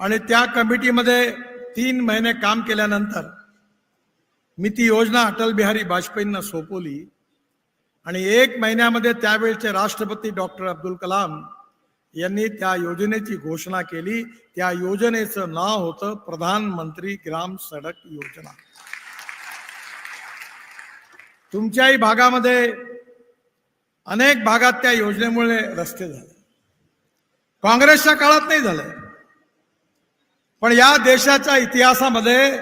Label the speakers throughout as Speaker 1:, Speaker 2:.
Speaker 1: आणि त्या कमिटीमध्ये तीन महिने काम केल्यानंतर मी ती योजना अटल बिहारी वाजपेयींना सोपवली. आणि एक महिन्यामध्ये त्यावेळचे राष्ट्रपती डॉक्टर अब्दुल कलाम यांनी त्या योजनेची घोषणा केली. त्या योजनेचं नाव होतं प्रधानमंत्री ग्राम सडक योजना. तुमच्याही भागामध्ये अनेक भागात त्या योजनेमुळे रस्ते झाले. काँग्रेसच्या काळात नाही झालं. पण या देशाच्या इतिहासामध्ये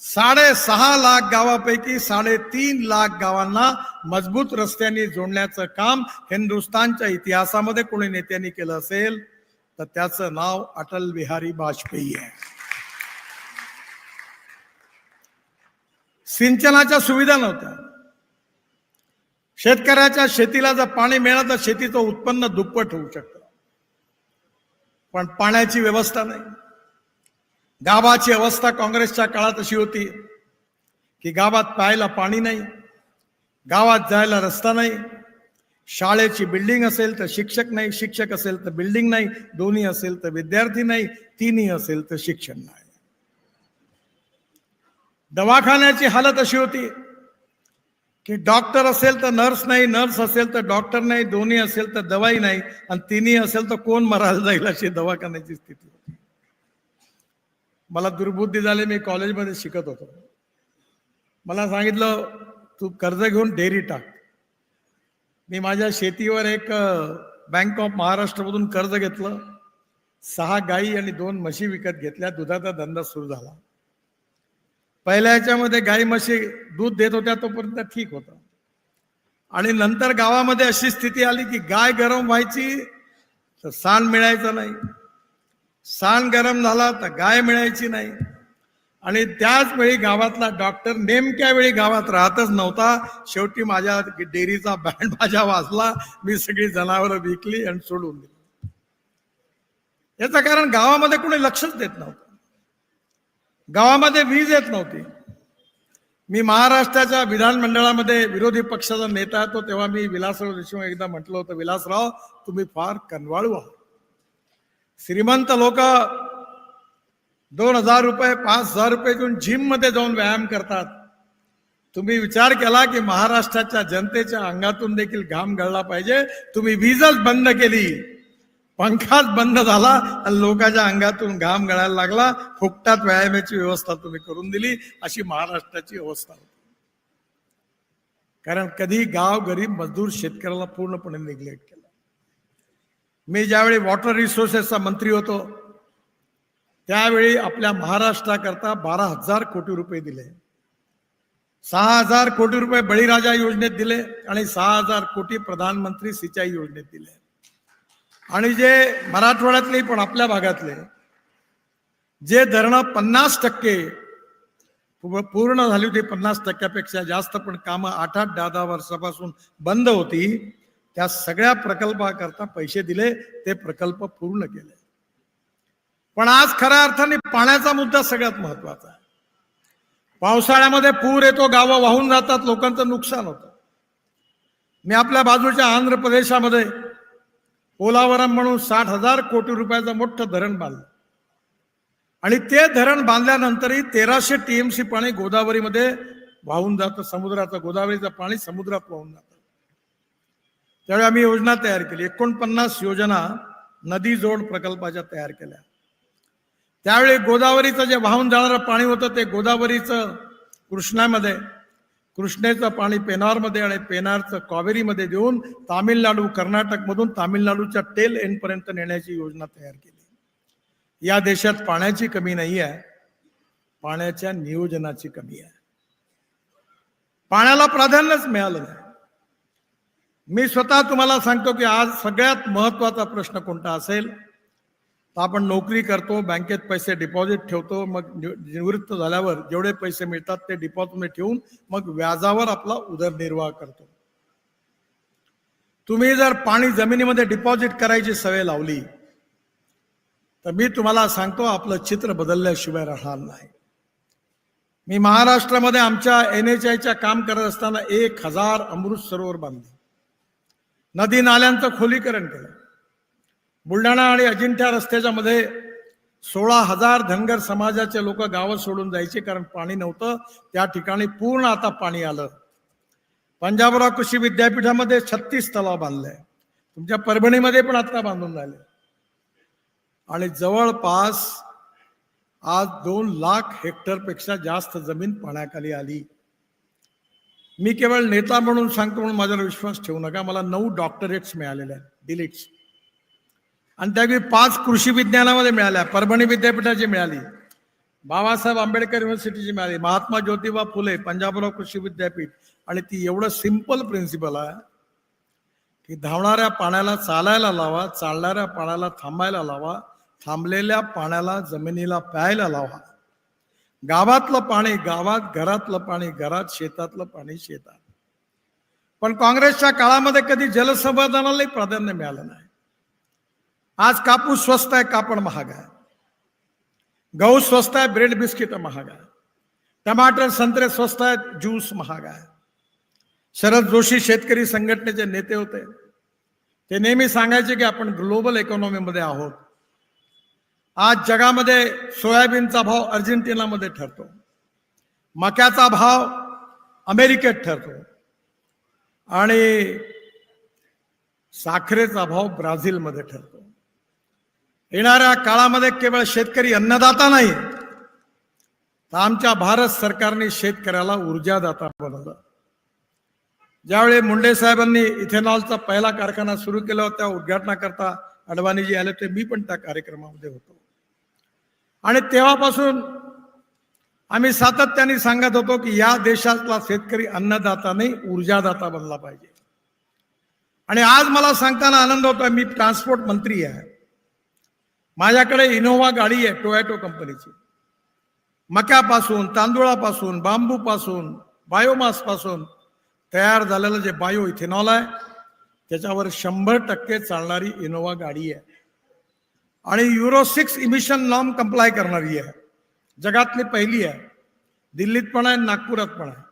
Speaker 1: साडेसहा लाख गावापैकी साडेतीन लाख गावांना मजबूत रस्त्यांनी जोडण्याचं काम हिंदुस्थानच्या इतिहासामध्ये कोणी नेत्यांनी केलं असेल तर त्याचं नाव अटल बिहारी वाजपेयी आहे. सिंचनाच्या सुविधा नव्हत्या. शेतकऱ्याच्या शेतीला जर पाणी मिळालं तर शेतीचं उत्पन्न दुप्पट होऊ शकतं. पण पाण्याची व्यवस्था नाही. गावाची अवस्था काँग्रेसच्या काळात अशी होती की गावात प्यायला पाणी नाही गावात जायला रस्ता नाही शाळेची बिल्डिंग असेल तर शिक्षक नाही शिक्षक असेल तर बिल्डिंग नाही दोन्ही असेल तर विद्यार्थी नाही तिन्ही असेल तर शिक्षण नाही. दवाखान्याची हालत अशी होती की डॉक्टर असेल तर नर्स नाही नर्स असेल तर डॉक्टर नाही दोन्ही असेल तर दवाई नाही आणि तिन्ही असेल तर कोण मरायला जाईल अशी दवाखान्याची स्थिती होती. मला दुर्बुद्धी झाली मी कॉलेजमध्ये शिकत होतो. मला सांगितलं तू कर्ज घेऊन डेअरी टाक. मी माझ्या शेतीवर एक बँक ऑफ महाराष्ट्रमधून कर्ज घेतलं. सहा गाई आणि दोन म्हशी विकत घेतल्या. दुधाचा धंदा सुरू झाला. पहिल्या याच्यामध्ये गाई म्हशी दूध देत होत्या तोपर्यंत ठीक होता. आणि नंतर गावामध्ये अशी स्थिती आली की गाय गरम व्हायची तर सांड मिळायचं नाही. सांड गरम झाला तर गाय मिळायची नाही. आणि त्याच वेळी गावातला डॉक्टर नेमक्या वेळी गावात राहतच नव्हता. शेवटी माझ्या डेअरीचा बँड माझ्या वाजला. मी सगळी जनावरं विकली आणि सोडून दिली. याचं कारण गावामध्ये कोणी लक्षच देत नव्हतं. गावामध्ये वीज येत नव्हती. मी महाराष्ट्राच्या विधानमंडळामध्ये विरोधी पक्षाचा नेता होतो तेव्हा मी विलासराव देशमुख एकदा म्हटलं होतं विलासराव तुम्ही फार कनवाळू आहात. श्रीमंत लोक दोन हजार रुपये पाच हजार रुपये घेऊन जिममध्ये जाऊन व्यायाम करतात. तुम्ही विचार केला की महाराष्ट्राच्या जनतेच्या अंगातून देखील घाम गळला पाहिजे. तुम्ही वीजच बंद केली. पंखाच बंद झाला आणि लोकांच्या अंगातून घाम गळायला लागला. फुकटात व्यायामाची व्यवस्था तुम्ही करून दिली. अशी महाराष्ट्राची अवस्था होती. कारण कधी गाव गरीब मजदूर शेतकऱ्याला पूर्णपणे निग्लेक्ट केला. मी ज्यावेळी वॉटर रिसोर्सेसचा मंत्री होतो त्यावेळी आपल्या महाराष्ट्राकरता बारा हजार कोटी रुपये दिले. सहा हजार कोटी रुपये बळीराजा योजनेत दिले आणि सहा हजार कोटी प्रधानमंत्री सिंचाई योजनेत दिले. आणि जे मराठवाड्यातले पण आपल्या भागातले जे धरणं पन्नास टक्के पूर्ण झाली होती पन्नास टक्क्यापेक्षा जास्त पण कामं आठ आठ दहा दहा वर्षापासून बंद होती त्या सगळ्या प्रकल्पाकरता पैसे दिले ते प्रकल्प पूर्ण केले. पण आज खऱ्या अर्थाने पाण्याचा मुद्दा सगळ्यात महत्त्वाचा आहे. पावसाळ्यामध्ये पूर येतो गावं वाहून जातात लोकांचं नुकसान होतं. मी आपल्या बाजूच्या आंध्र प्रदेशामध्ये ओलावरम म्हणून साठ हजार कोटी रुपयाचं मोठं धरण बांधलं. आणि ते धरण बांधल्यानंतरही तेराशे टीएमसी पाणी गोदावरीमध्ये वाहून जातं समुद्राचं गोदावरीचं पाणी समुद्रात वाहून जातं. त्यावेळी आम्ही योजना तयार केली. एकोणपन्नास योजना नदी जोड प्रकल्पाच्या तयार केल्या. त्यावेळी गोदावरीचं जे वाहून जाणारं पाणी होतं ते गोदावरीचं कृष्णामध्ये कृष्णेचं पाणी पेनारमध्ये आणि पेनारचं कावेरीमध्ये देऊन तामिळनाडू कर्नाटकमधून तामिळनाडूच्या टेल एंडपर्यंत नेण्याची योजना तयार केली. या देशात पाण्याची कमी नाही आहे. पाण्याच्या नियोजनाची कमी आहे. पाण्याला प्राधान्यच मिळालं नाही. मी स्वतः तुम्हाला सांगतो की आज सगळ्यात महत्त्वाचा प्रश्न कोणता असेल? तर आपण नोकरी करतो बँकेत पैसे डिपॉझिट ठेवतो मग नि- निवृत्त झाल्यावर जेवढे पैसे मिळतात ते डिपॉझिटमध्ये ठेवून मग व्याजावर आपला उदरनिर्वाह करतो. तुम्ही जर पाणी जमिनीमध्ये डिपॉझिट करायची सवय लावली तर मी तुम्हाला सांगतो आपलं चित्र बदलल्याशिवाय राहणार नाही. मी महाराष्ट्रामध्ये आमच्या एन एच आयच्या काम करत असताना एक हजार अमृत सरोवर बांधले. नदी नाल्यांचं खोलीकरण केलं. बुलढाणा आणि अजिंठा रस्त्याच्या मध्ये सोळा हजार धनगर समाजाचे लोक गावं सोडून जायचे कारण पाणी नव्हतं. त्या ठिकाणी पूर्ण आता पाणी आलं. पंजाबराव कृषी विद्यापीठामध्ये छत्तीस तलाव बांधले. तुमच्या परभणीमध्ये पण आता बांधून राहिले. आणि जवळपास आज दोन लाख हेक्टरपेक्षा जास्त जमीन पाण्याखाली आली. मी केवळ नेता म्हणून सांगतो म्हणून माझ्यावर विश्वास ठेवू नका. मला नऊ डॉक्टरेट्स मिळालेल्या आहेत. डिलीट्स आणि त्यावेळी पाच कृषी विज्ञानामध्ये मिळाल्या. परभणी विद्यापीठाची मिळाली. बाबासाहेब आंबेडकर युनिव्हर्सिटीची मिळाली. महात्मा ज्योतिबा फुले पंजाबराव कृषी विद्यापीठ. आणि ती एवढं सिंपल प्रिन्सिपल आहे की धावणाऱ्या पाण्याला चालायला लावा चालणाऱ्या पाण्याला थांबायला लावा थांबलेल्या पाण्याला जमिनीला प्यायला लावा. गावातलं पाणी गावात घरातलं पाणी घरात शेतातलं पाणी शेतात. पण काँग्रेसच्या काळामध्ये कधी जलसंवर्धनालाही प्राधान्य मिळालं नाही. आज कापूस स्वस्त आहे कापड महाग आहे. गहू स्वस्त आहे ब्रेड बिस्किट महाग आहे. टमाटर संत्रे स्वस्त आहेत ज्यूस महाग आहे. शरद जोशी शेतकरी संघटनेचे नेते होते. ते नेहमी सांगायचे की आपण ग्लोबल इकॉनॉमीमध्ये आहोत. आज जगामध्ये सोयाबीनचा भाव अर्जेंटिनामध्ये ठरतो. मक्याचा भाव अमेरिकेत ठरतो. आणि साखरेचा भाव ब्राझीलमध्ये ठरतो. येणाऱ्या काळामध्ये केवळ शेतकरी अन्नदाता नाही तर आमच्या भारत सरकारने शेतकऱ्याला ऊर्जादाता बनवलं. ज्यावेळी मुंडे साहेबांनी इथेनॉलचा पहिला कारखाना सुरू केला होता उद्घाटनाकरता अडवाणीजी आले होते मी पण त्या कार्यक्रमामध्ये होतो. आणि तेव्हापासून आम्ही सातत्याने सांगत होतो की या देशातला शेतकरी अन्नदाता नाही ऊर्जादाता बनला पाहिजे. आणि आज मला सांगताना आनंद होतो मी ट्रान्सपोर्ट मंत्री आहे. माझ्याकडे इनोव्हा गाडी आहे टोयॅटो कंपनीची मक्यापासून तांदूळापासून बांबूपासून बायोमासपासून तयार झालेलं जे बायो इथेनॉल आहे त्याच्यावर शंभर टक्के चालणारी इनोव्हा गाडी आहे. आणि Euro six emission norm comply करणारी आहे. जगातली पहिली आहे. दिल्लीत पण आहे नागपुरात पण आहे.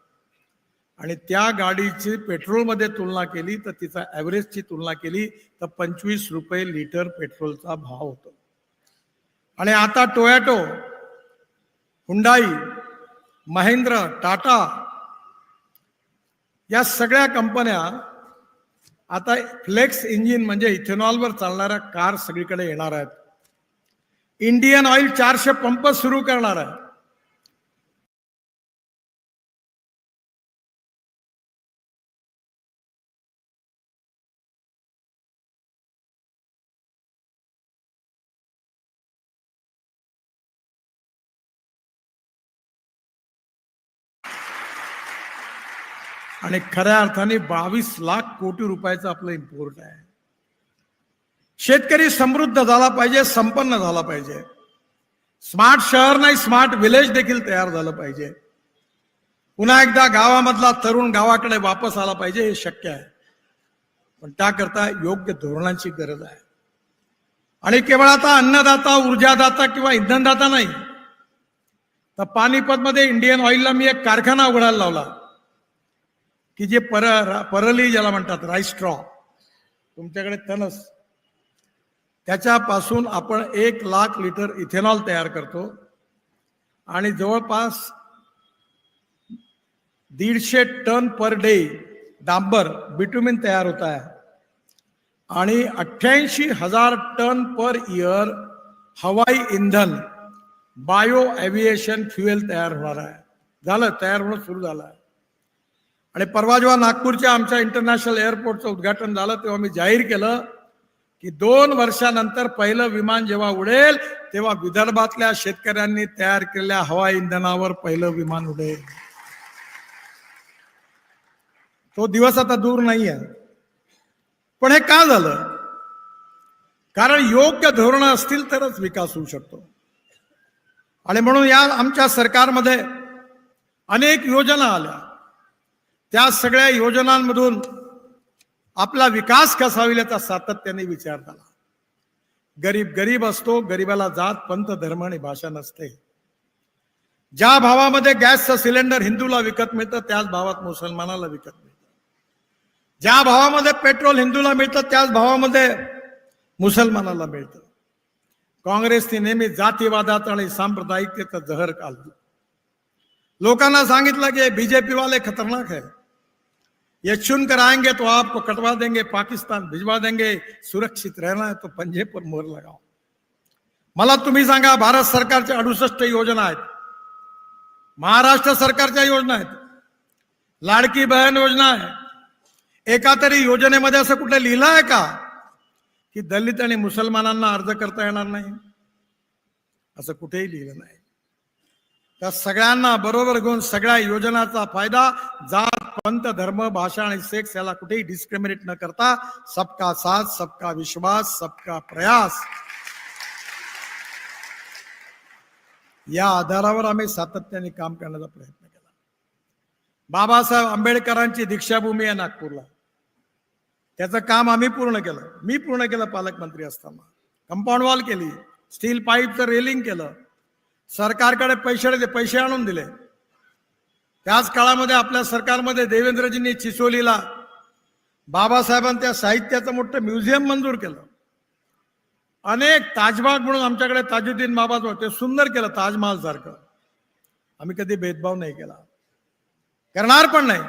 Speaker 1: आणि त्या गाडीची पेट्रोलमध्ये तुलना केली तर तिचा ॲव्हरेजची तुलना केली तर पंचवीस रुपये लिटर पेट्रोलचा भाव होतो. आणि आता टोयॅटो हुंडाई महेंद्र टाटा या सगळ्या कंपन्या आता फ्लेक्स इंजिन म्हणजे इथेनॉलवर चालणाऱ्या कार सगळीकडे येणार आहेत. इंडियन ऑइल चारशे पंप सुरू करणार आहे आणि खऱ्या अर्थाने बावीस लाख कोटी रुपयाचं आपलं इम्पोर्ट आहे. शेतकरी समृद्ध झाला पाहिजे संपन्न झाला पाहिजे. स्मार्ट शहर नाही स्मार्ट विलेज देखील तयार झालं पाहिजे. पुन्हा एकदा गावामधला तरुण गावाकडे वापस आला पाहिजे हे शक्य आहे. पण त्याकरता योग्य धोरणांची गरज आहे. आणि केवळ आता अन्नदाता ऊर्जादाता किंवा इंधनदाता नाही. तर पानिपतमध्ये इंडियन ऑइलला मी एक कारखाना उघडायला लावला. की जे पर परली ज्याला म्हणतात राईस स्ट्रॉ तुमच्याकडे तनस. त्याच्यापासून आपण एक लाख लिटर इथेनॉल तयार करतो. आणि जवळपास दीडशे टन पर डे डांबर बिटुमिन तयार होत आहे. आणि अठ्ठ्याऐंशी हजार टन पर इयर हवाई इंधन बायो एव्हिएशन फ्युएल तयार होणार आहे. झालं? तयार होणं सुरू झालं आहे. आणि परवा जेव्हा नागपूरच्या आमच्या इंटरनॅशनल एअरपोर्टचं उद्घाटन झालं तेव्हा मी जाहीर केलं की दोन वर्षानंतर पहिलं विमान जेव्हा उडेल तेव्हा विदर्भातल्या शेतकऱ्यांनी तयार केलेल्या हवाई इंधनावर पहिलं विमान उडेल. तो दिवस आता दूर नाही आहे पण हे का झालं? कारण योग्य धोरणं असतील तरच विकास होऊ शकतो. आणि म्हणून या आमच्या सरकारमध्ये अनेक योजना आल्या. त्या सगळ्या योजनांमधून आपला विकास कसा होईल याचा सातत्याने विचार झाला. गरीब गरीब असतो गरीबाला जात पंथ धर्म आणि भाषा नसते. ज्या भावामध्ये गॅसचं सिलेंडर हिंदूला विकत मिळतं त्याच भावात मुसलमानाला विकत मिळतं. ज्या भावामध्ये पेट्रोल हिंदूला मिळतं त्याच भावामध्ये मुसलमानाला मिळतं. काँग्रेसने नेहमी जातीवादात आणि सांप्रदायिकतेचं जहर काढलं. लोकांना सांगितलं की बीजेपीवाले खतरनाक आहे. ये चुनकर आएंगे तो आपको कटवा देंगे पाकिस्तान भिजवा देंगे सुरक्षित रहना है तो पंजे पर मोहर लगाओ। मला तुम्ही सांगा भारत सरकारच्या अडुसष्ट योजना आहेत महाराष्ट्र सरकारच्या योजना आहेत लाडकी बहन योजना आहे एका तरी योजनेमध्ये असं कुठे लिहिलं आहे का की दलित आणि मुसलमानांना अर्ज करता येणार नाही? असं कुठेही लिहिलं नाही. त्या सगळ्यांना बरोबर घेऊन सगळ्या योजनाचा फायदा. जात पंत धर्म भाषा आणि सेक्स याला कुठेही डिस्क्रिमिनेट न करता सबका साथ सबका विश्वास सबका प्रयास. या आधारावर आम्ही सातत्याने काम करण्याचा प्रयत्न केला. बाबासाहेब आंबेडकरांची दीक्षाभूमी आहे नागपूरला. त्याचं काम आम्ही पूर्ण केलं. मी पूर्ण केलं पालकमंत्री असताना. कंपाऊंड वॉल केली. स्टील पाईपचं रेलिंग केलं. सरकारकडे पैसे पैसे आणून दिले. त्याच काळामध्ये आपल्या सरकारमध्ये देवेंद्रजींनी चिचोलीला बाबासाहेबांच्या साहित्याचं मोठं म्युझियम मंजूर केलं. अनेक ताजबाग म्हणून आमच्याकडे ताजुद्दीन बाबाज ते सुंदर केलं ताजमहाल सारखं. आम्ही कधी भेदभाव नाही केला. करणार पण नाही.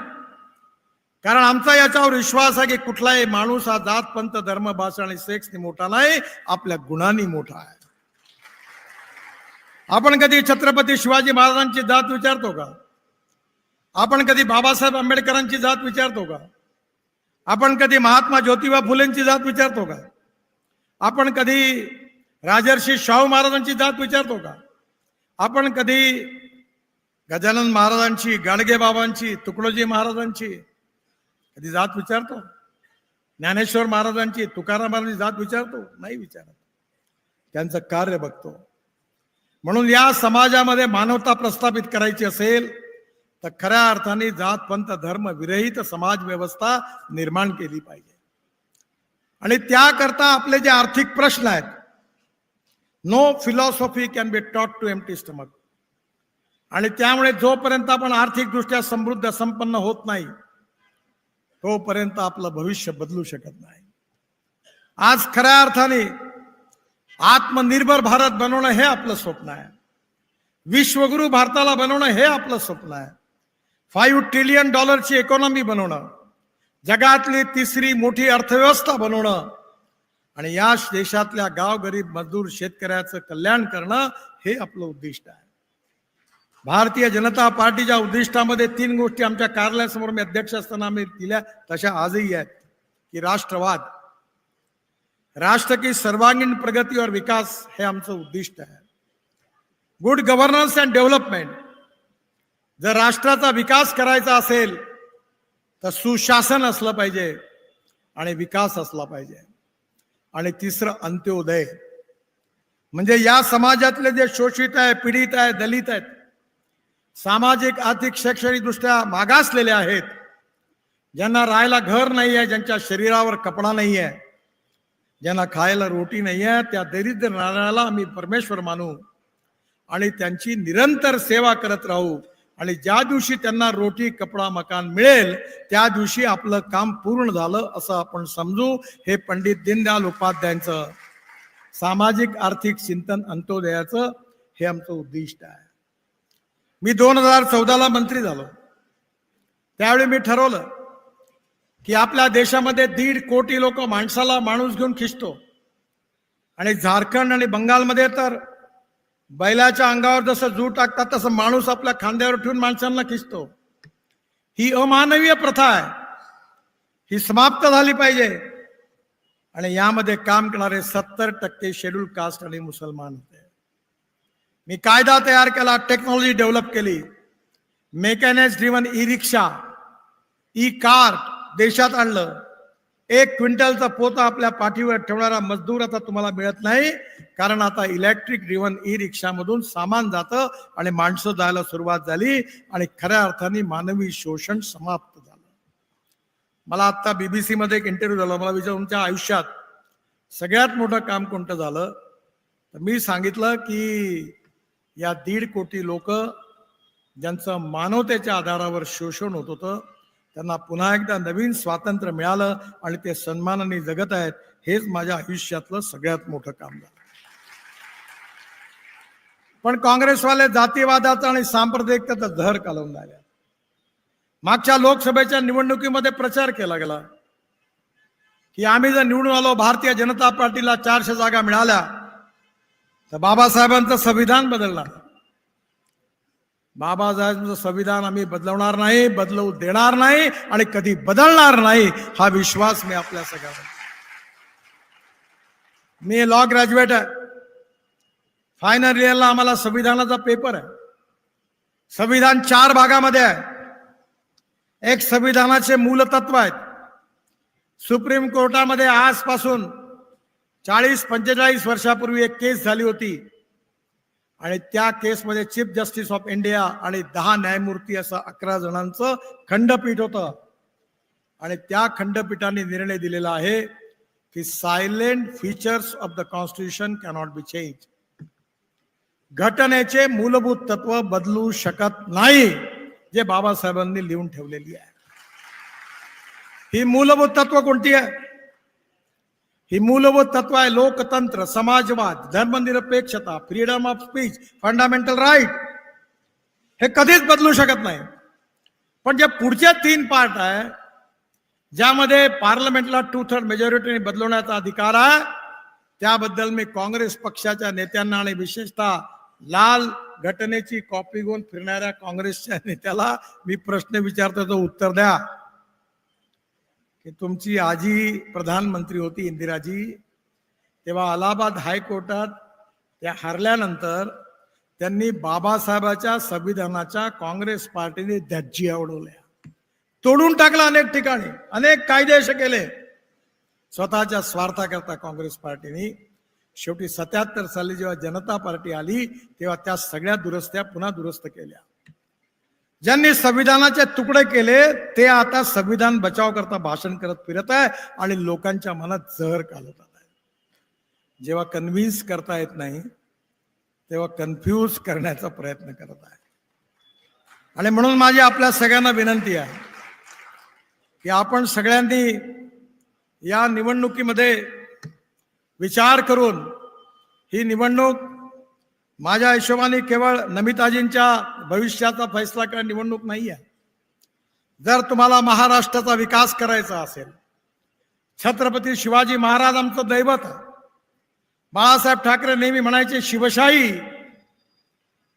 Speaker 1: कारण आमचा याच्यावर विश्वास आहे की कुठलाही माणूस हा जात पंत धर्म भाषा आणि सेक्सनी मोठा नाही आपल्या गुणांनी मोठा आहे. आपण कधी छत्रपती शिवाजी महाराजांची जात विचारतो का? आपण कधी बाबासाहेब आंबेडकरांची जात विचारतो का? आपण कधी महात्मा ज्योतिबा फुलेंची जात विचारतो का? आपण कधी राजर्षी शाहू महाराजांची जात विचारतो का? आपण कधी गजानन महाराजांची गाडगे बाबांची तुकडोजी महाराजांची कधी जात विचारतो? ज्ञानेश्वर महाराजांची तुकाराम महाराजांची जात विचारतो? नाही विचारत. त्यांचं कार्य बघतो. म्हणून या समाजामध्ये मानवता प्रस्थापित करायची असेल तर खऱ्या अर्थाने जात पंत धर्म विरहित समाज व्यवस्था निर्माण केली पाहिजे. आणि त्याकरता आपले जे आर्थिक प्रश्न आहेत no philosophy can be taught to empty stomach आणि त्यामुळे जोपर्यंत आपण आर्थिकदृष्ट्या समृद्ध संपन्न होत नाही तोपर्यंत आपलं भविष्य बदलू शकत नाही. आज खऱ्या अर्थाने आत्मनिर्भर भारत बनवणं हे आपलं स्वप्न आहे. विश्वगुरु भारताला बनवणं हे आपलं स्वप्न आहे. फाईव्ह ट्रिलियन डॉलरची इकॉनॉमी बनवणं जगातली तिसरी मोठी अर्थव्यवस्था बनवणं आणि या देशातल्या गाव गरीब मजदूर शेतकऱ्याचं कल्याण करणं हे आपलं उद्दिष्ट आहे. भारतीय जनता पार्टीच्या उद्दिष्टामध्ये तीन गोष्टी आमच्या कार्यालयासमोर मी अध्यक्ष असताना आम्ही दिल्या तशा आजही आहेत की राष्ट्रवाद राष्ट्र की सर्वांगीण प्रगती और विकास हे आमचं उद्दिष्ट आहे गुड गव्हर्नन्स अँड डेव्हलपमेंट जर राष्ट्राचा विकास करायचा असेल तर सुशासन असलं पाहिजे आणि विकास असला पाहिजे. आणि तिसरं अंत्योदय. म्हणजे या समाजातले जे शोषित आहे पीडित आहे दलित आहेत सामाजिक आर्थिक शैक्षणिकदृष्ट्या मागासलेले आहेत ज्यांना राहायला घर नाही आहे ज्यांच्या शरीरावर कपडा नाही आहे ज्यांना खायला रोटी नाही आहे त्या दरिद्र नारायणाला आम्ही परमेश्वर मानू आणि त्यांची निरंतर सेवा करत राहू. आणि ज्या दिवशी त्यांना रोटी कपडा मकान मिळेल त्या दिवशी आपलं काम पूर्ण झालं असं आपण समजू. हे पंडित दीनदयाल उपाध्यायांचं सामाजिक आर्थिक चिंतन अंत्योदयाचं हे आमचं उद्दिष्ट आहे. मी दोन हजार चौदाला मंत्री झालो. त्यावेळी मी ठरवलं की आपल्या देशामध्ये दीड कोटी लोक माणसाला माणूस घेऊन खिचतो आणि झारखंड आणि बंगालमध्ये तर बैलाच्या अंगावर जसं जू टाकतात तसं माणूस आपल्या खांद्यावर ठेवून माणसांना खिचतो ही अमानवीय प्रथा आहे. ही समाप्त झाली पाहिजे. आणि यामध्ये काम करणारे सत्तर टक्के शेड्यूल कास्ट आणि मुसलमान होते. मी कायदा तयार केला टेक्नॉलॉजी डेव्हलप केली. Mechanize driven e rickshaw e cart देशात आणलं. एक क्विंटलचा पोता आपल्या पाठीवर ठेवणारा मजदूर आता तुम्हाला मिळत नाही. कारण आता इलेक्ट्रिक ड्रिव्हन ई रिक्षामधून सामान जातं आणि माणसं जायला सुरुवात झाली आणि खऱ्या अर्थाने मानवी शोषण समाप्त झालं. मला आत्ता बीबीसी मध्ये एक इंटरव्ह्यू झाला. मला विचार तुमच्या आयुष्यात सगळ्यात मोठं काम कोणतं झालं? तर मी सांगितलं की या दीड कोटी लोक ज्यांचं मानवतेच्या आधारावर शोषण होत होतं त्यांना पुन्हा एकदा नवीन स्वातंत्र्य मिळालं आणि ते सन्मानाने जगत आहेत हेच माझ्या आयुष्यातलं सगळ्यात मोठं काम झालं. पण काँग्रेसवाले जातीवादाचा आणि सांप्रदायिकतेचा धर कालवून राहिल्या मागच्या लोकसभेच्या निवडणुकीमध्ये प्रचार केला गेला. की आम्ही जर निवडून आलो भारतीय जनता पार्टीला चारशे जागा मिळाल्या तर बाबासाहेबांचं संविधान बदलणार. बाबासाहेबांचं संविधान आम्ही बदलवणार नाही बदलवू देणार नाही आणि कधी बदलणार नाही हा विश्वास मी आपल्या सगळ्यांना मी लॉ ग्रॅज्युएट आहे. फायनल इयरला आम्हाला संविधानाचा पेपर आहे. संविधान चार भागामध्ये आहे. एक संविधानाचे मूलतत्व आहेत. सुप्रीम कोर्टामध्ये आजपासून चाळीस पंचेचाळीस वर्षापूर्वी एक केस झाली होती. आणि त्या केसमध्ये चीफ जस्टिस ऑफ इंडिया आणि दहा न्यायमूर्ती असं अकरा जणांचं खंडपीठ होतं. आणि त्या खंडपीठाने निर्णय दिलेला आहे की silent features of the constitution cannot be change. घटनेचे मूलभूत तत्व बदलू शकत नाही जे बाबासाहेबांनी लिहून ठेवलेली आहे. ही मूलभूत तत्व कोणती आहे? ही मूलभूत तत्व आहे लोकतंत्र समाजवाद धर्मनिरपेक्षता freedom of speech fundamental right हे कधीच बदलू शकत नाही. पण जे पुढचे तीन पार्ट आहे ज्यामध्ये पार्लमेंटला टू थर्ड मेजॉरिटीने बदलवण्याचा अधिकार आहे त्याबद्दल मी काँग्रेस पक्षाच्या नेत्यांना आणि विशेषतः लाल घटनेची कॉपी घेऊन फिरणाऱ्या काँग्रेसच्या नेत्याला मी प्रश्न विचारतो तो उत्तर द्या. की तुमची आजी प्रधानमंत्री होती इंदिराजी तेव्हा अलाहाबाद हायकोर्टात त्या हरल्यानंतर त्यांनी बाबासाहेबाच्या संविधानाच्या काँग्रेस पार्टीने धज्जी आवडवल्या तोडून टाकला अनेक ठिकाणी अनेक कायदे असे केले. स्वतःच्या स्वार्थाकरता काँग्रेस पार्टीने शेवटी सत्याहत्तर साली जेव्हा जनता पार्टी आली तेव्हा त्या सगळ्या दुरुस्त्या पुन्हा दुरुस्त केल्या. ज्यांनी संविधानाचे तुकडे केले ते आता संविधान बचाव करता भाषण करत फिरत आहे आणि लोकांच्या मनात जहर घालत आहे. जेव्हा कन्व्हिन्स करता येत नाही तेव्हा कन्फ्यूज करण्याचा प्रयत्न करत आहे. आणि म्हणून माझी आपल्या सगळ्यांना विनंती आहे की आपण सगळ्यांनी या निवडणुकीमध्ये विचार करून ही निवडणूक माझ्या हिशोबाने केवळ नमिताजींच्या भविष्याचा फैसला करणारी निवडणूक नाही आहे जर तुम्हाला महाराष्ट्राचा विकास करायचा असेल छत्रपती शिवाजी महाराज आमचं दैवत. आहे बाळासाहेब ठाकरे नेहमी म्हणायचे शिवशाही.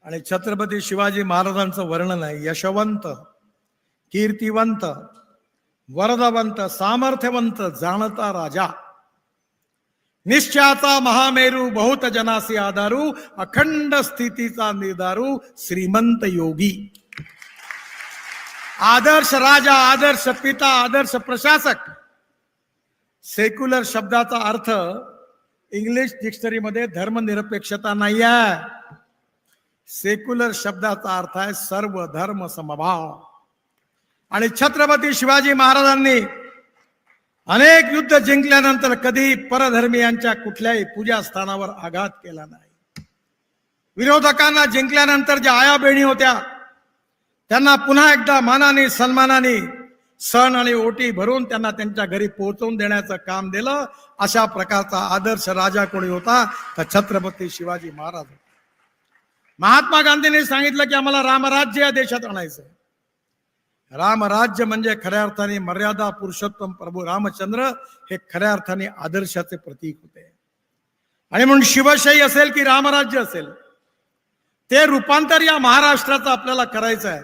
Speaker 1: आणि छत्रपती शिवाजी महाराजांचं वर्णन आहे यशवंत कीर्तिवंत वरदवंत सामर्थ्यवंत जाणता राजा. निश्चयाचा महामेरू बहुत जनासी आधारू अखंड स्थितीचा निर्धारू श्रीमंत योगी. आदर्श राजा आदर्श पिता आदर्श प्रशासक. सेक्युलर शब्दाचा अर्थ इंग्लिश डिक्शनरीमध्ये धर्मनिरपेक्षता नाही आहे सेक्युलर शब्दाचा अर्थ आहे सर्व धर्म समभाव. आणि छत्रपती शिवाजी महाराजांनी अनेक युद्ध जिंकल्यानंतर कधी परधर्मीयांच्या कुठल्याही पूजास्थानावर आघात केला नाही. विरोधकांना जिंकल्यानंतर ज्या आया बहिणी होत्या त्यांना पुन्हा एकदा मानाने सन्मानाने सण आणि ओटी भरून त्यांना त्यांच्या घरी पोहोचवून देण्याचं काम दिलं. अशा प्रकारचा आदर्श राजा कोणी होता तर छत्रपती शिवाजी महाराज महात्मा गांधींनी सांगितलं की आम्हाला रामराज्य या देशात आणायचं रामराज्य म्हणजे खऱ्या अर्थाने मर्यादा पुरुषोत्तम प्रभू रामचंद्र हे खऱ्या अर्थाने आदर्शाचे प्रतीक होते. आणि म्हणून शिवशाही असेल की रामराज्य असेल ते रूपांतर या महाराष्ट्राचं आपल्याला करायचं आहे.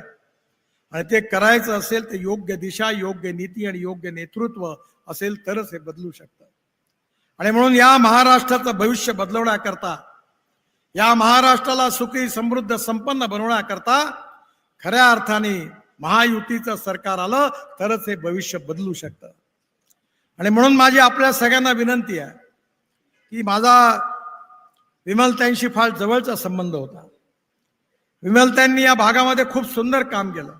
Speaker 1: आणि ते करायचं असेल तर योग्य दिशा योग्य नीती आणि योग्य नेतृत्व असेल तरच हे बदलू शकतं. आणि म्हणून या महाराष्ट्राचं भविष्य बदलवण्याकरता या महाराष्ट्राला सुखी समृद्ध संपन्न बनवण्याकरता खऱ्या अर्थाने महायुतीचं सरकार आलं तरच हे भविष्य बदलू शकतं. आणि म्हणून माझी आपल्या सगळ्यांना विनंती आहे की माझा विमलताईंशी फार जवळचा संबंध होता. विमलताईंनी या भागामध्ये खूप सुंदर काम केलं.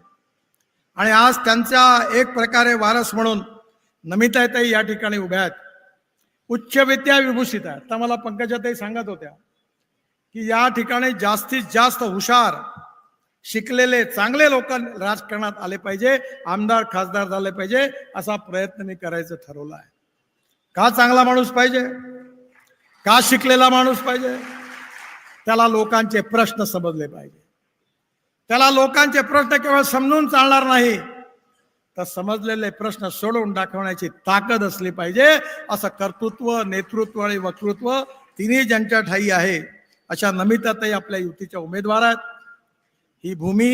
Speaker 1: आणि आज त्यांचा एक प्रकारे वारस म्हणून नमिताताई या ठिकाणी उभ्या आहेत. उच्च विद्या विभूषित आहे तर मला पंकजाताई सांगत होत्या की या ठिकाणी जास्तीत जास्त हुशार शिकलेले चांगले लोक राजकारणात आले पाहिजे आमदार खासदार झाले पाहिजे असा प्रयत्न मी करायचं ठरवलं आहे. का चांगला माणूस पाहिजे? का शिकलेला माणूस पाहिजे? त्याला लोकांचे प्रश्न समजले पाहिजे. त्याला लोकांचे प्रश्न केवळ समजून चालणार नाही तर समजलेले प्रश्न सोडवून दाखवण्याची ताकद असली पाहिजे असं कर्तृत्व नेतृत्व आणि वक्तृत्व तिन्ही ज्यांच्या ठाई आहे अशा नमितातही आपल्या युतीच्या उमेदवार आहेत. ही भूमी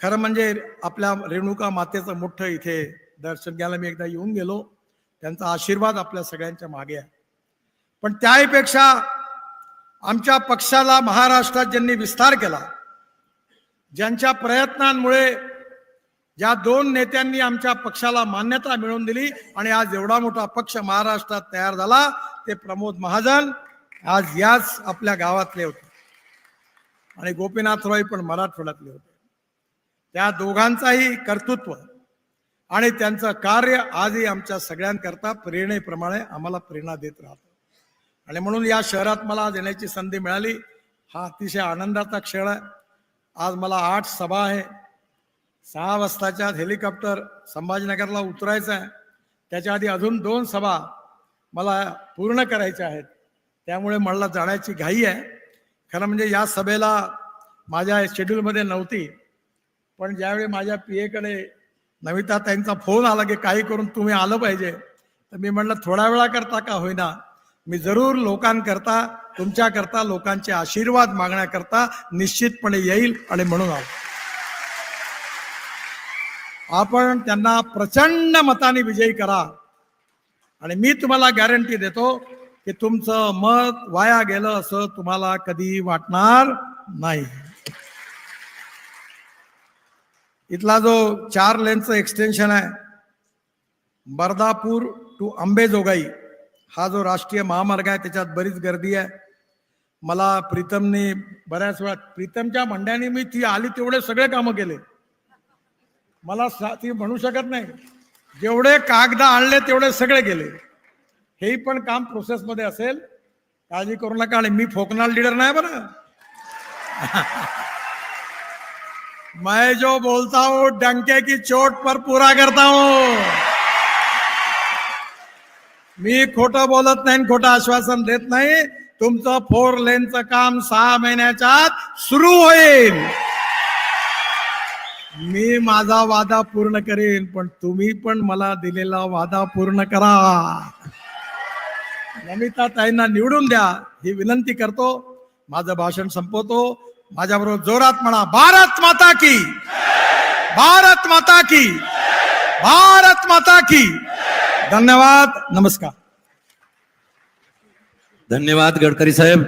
Speaker 1: खरं म्हणजे आपल्या रेणुका मातेचं मोठं इथे दर्शन घ्यायला मी एकदा येऊन गेलो. त्यांचा आशीर्वाद आपल्या सगळ्यांच्या मागे आहे. पण त्याहीपेक्षा आमच्या पक्षाला महाराष्ट्रात ज्यांनी विस्तार केला ज्यांच्या प्रयत्नांमुळे ज्या दोन नेत्यांनी आमच्या पक्षाला मान्यता मिळवून दिली आणि आज एवढा मोठा पक्ष महाराष्ट्रात तयार झाला ते प्रमोद महाजन आज याच आपल्या गावातले होते. आणि गोपीनाथ रॉय पण मराठवाड्यातले होते. त्या दोघांचाही कर्तृत्व आणि त्यांचं कार्य आजही आमच्या सगळ्यांकरता प्रेरणेप्रमाणे आम्हाला प्रेरणा देत राहतं. आणि म्हणून या शहरात मला आज येण्याची संधी मिळाली. हा अतिशय आनंदाचा क्षण आहे. आज मला आठ सभा आहे. सहा वाजताच्या हेलिकॉप्टर संभाजीनगरला उतरायचं आहे. त्याच्या आधी अजून दोन सभा मला पूर्ण करायच्या आहेत. त्यामुळे मला जाण्याची घाई आहे. खरं म्हणजे या सभेला माझ्या शेड्यूलमध्ये नव्हती पण ज्यावेळी माझ्या पी एकडे नविता त्यांचा फोन आला की काही करून तुम्ही आलं पाहिजे तर मी म्हटलं थोड्या वेळा करता का होईना? मी जरूर लोकांकरता तुमच्याकरता लोकांचे आशीर्वाद मागण्याकरता निश्चितपणे येईल आणि म्हणून आलो. आपण त्यांना प्रचंड मताने विजयी करा आणि मी तुम्हाला गॅरंटी देतो की तुमचं मत वाया गेलं असं तुम्हाला कधी वाटणार नाही. इथला जो चार लेनचं एक्सटेन्शन आहे बर्दापूर टू अंबेजोगाई हा जो राष्ट्रीय महामार्ग आहे त्याच्यात बरीच गर्दी आहे. मला प्रीतमने बऱ्याच वेळा प्रीतमच्या मंड्याने मी ती आली तेवढे सगळे कामं केले. मला सा- ती म्हणू शकत नाही. जेवढे कागद आणले तेवढे सगळे गेले हेही पण काम प्रोसेसमध्ये असेल. काळजी करू नका आणि मी फोकनाल लिडर नाही बरं. मैं जो बोलता हूं डंके की चोट पर पूरा करता हूं. मी खोटं बोलत नाही खोटं आश्वासन देत नाही. तुमचं फोर लेनचं काम सहा महिन्याच्या आत सुरू होईल. मी माझा वादा पूर्ण करेन पण तुम्ही पण मला दिलेला वादा पूर्ण करा. नमिताताईंना निवडून द्या ही विनंती करतो. माझं भाषण संपवतो. माझ्याबरोबर जोरात म्हणा भारत माता की भारत माता की भारत माता की धन्यवाद नमस्कार.
Speaker 2: धन्यवाद गडकरी साहेब.